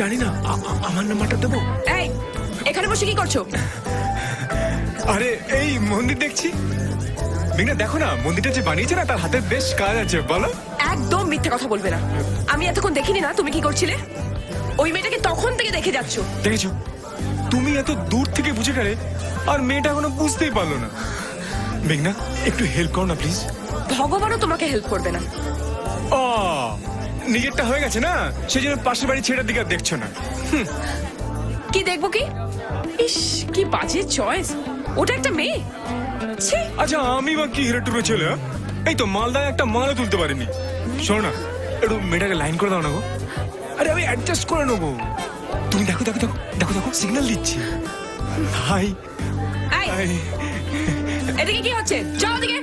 জানি না আমার নাম্বারটা দেবো? এই এখানে বসে কি করছ? আরে এই মন্দির দেখছি। মেঘনা দেখো না মন্দিরটা যে বানিয়েছে না তার হাতে বেশ কাজ আছে বলো। একদম মিথ্যে কথা বলবে না। আমি এতক্ষণ দেখিনি না তুমি কি করছিলে? ওই মেয়েটাকে তখন থেকে দেখে যাচ্ছ। দেখেছ? তুমি এত দূর থেকে বুঝে গেলে আর মেয়েটা এখনও বুঝতেই পারল না। মেঘনা একটু হেল্প করো না প্লিজ ভগবানও তোমাকে হেল্প করবে না। ও নিজেরটা হয়ে গেছে না? সেই জন্য পাশের বাড়ি ছেড়ের দিকে আর দেখছ না। কি দেখব কি? ইস কি বাজে চয়েস ওটা একটা মেয়ে। ছি। আচ্ছা আমি বা কি হিরো টুরো ছেলে হ্যাঁ? এই তো মালদায় একটা মালও তুলতে পারিনি। শোনো না একটু মেয়েটাকে লাইন করে দাও না গো। আরে আমি অ্যাডজাস্ট করে নেব। তুমি দেখো দেখো দেখো দেখো দেখো সিগন্যাল দিচ্ছি। হাই এই হাই এদিকে কি হচ্ছে? যাও ওদিকে।